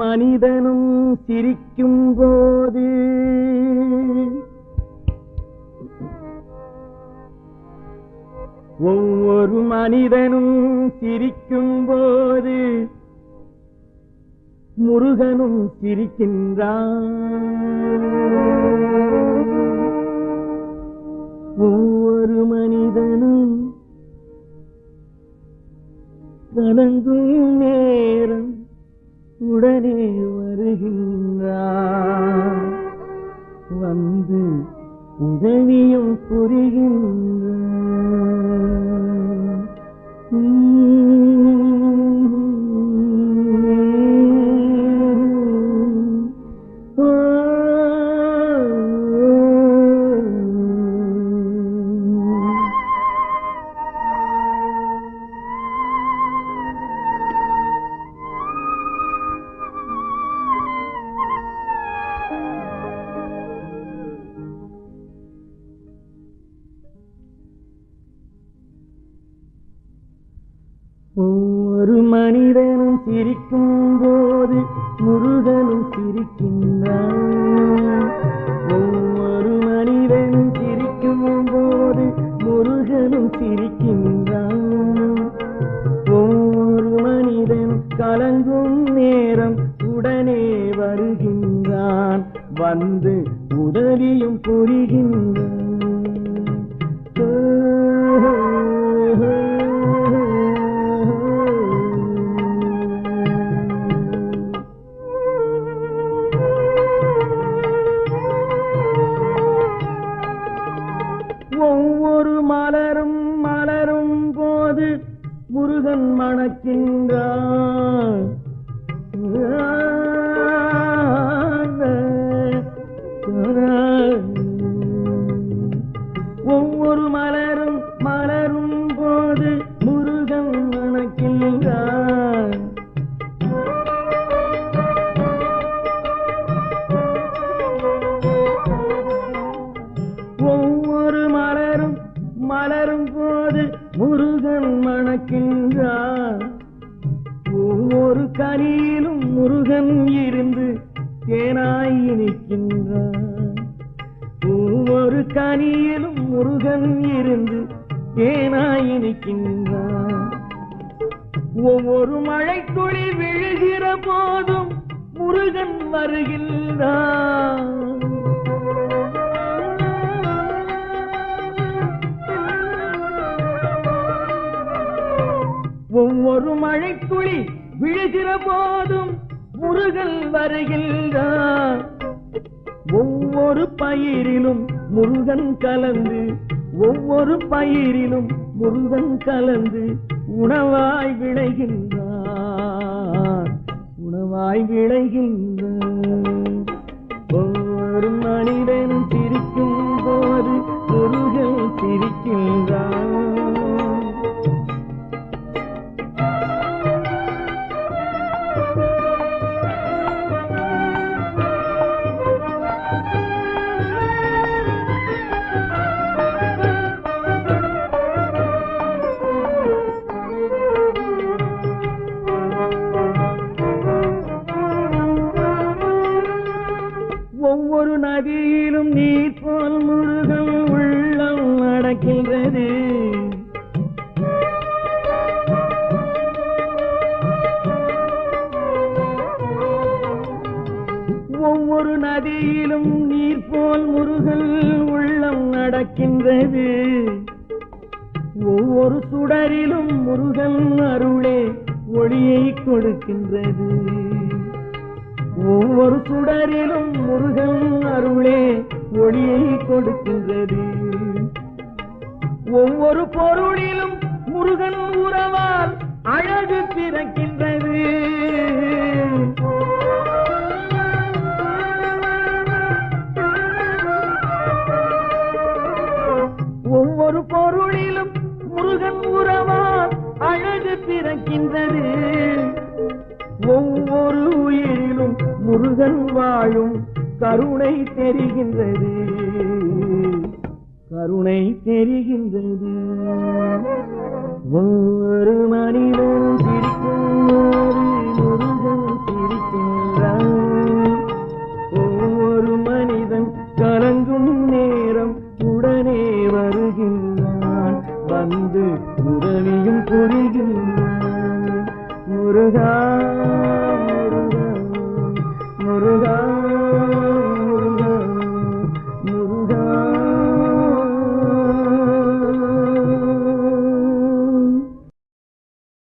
மனிதனும் சிரிக்கும் போது ஒவ்வொரு மனிதனும் சிரிக்கும் போது முருகனும் சிரிக்கின்றான். உடனே வருகின்றான் வந்து உதவியும் புரிகின்ற ஒவ்வொரு மனிதனும் சிரிக்கும் போது முருகனும் சிரிக்கின்றான். ஒவ்வொரு மனிதனும் சிரிக்கும் போது முருகனும் சிரிக்கின்றான். ஒவ்வொரு மனிதனும் கலங்கும் நேரம் உடனே வருகின்றான். வந்து உதவியும் புரிகின்றான். ஒவ்வொரு மலரும் மலரும் போது முருகன் மணக்கின்றான் மலரும் போது முருகன் மணக்கின்றான் ஒவ்வொரு கனியிலும் முருகன் இருந்து தேனாய் இனிக்கின்றான் ஒவ்வொரு கனியிலும் முருகன் இருந்து தேனாய் இனிக்கின்றான் ஒவ்வொரு மழை துளி விழுகிற போதும் முருகன் வருகின்றான் ஒவ்வொரு மழைக்குழி விழுகிற போதும் முருகன் வருகின்றான் ஒவ்வொரு பயிரிலும் முருகன் கலந்து ஒவ்வொரு பயிரிலும் முருகன் கலந்து உணவாய் விளைகின்றான் உணவாய் விளைகின்றான் நதியிலும் நீர் போல் முருகன் உள்ளம் நடக்கின்றது ஒவ்வொரு நதியிலும் நீர் போல் முருகன் உள்ளம் நடக்கின்றது ஒவ்வொரு சுடரிலும் முருகன் அருளே ஒளியை கொடுக்கின்றது. ஒவ்வொரு சுடரிலும் முருகன் அருளே ஒளியை கொடுக்கின்றது. ஒவ்வொரு பொருளிலும் முருகன் உறவால் அழகு பிறக்கின்றது. ஒவ்வொரு பொருளிலும் முருகன் உறவால் அழகு பிறக்கின்றது. ஒவ்வொரு உயிரிலும் முருகன் வாழும் கருணை தெரிகின்றது. கருணை தெரிகின்றது. ஒரு மனிதன் சிரிக்கும் முருகன் சிரிக்கின்றான் ஒவ்வொரு மனிதன் கலங்கும் நேரம் உடனே வருகின்றான். வந்து உதவியும் புரிகின்றான். முருகா முருகா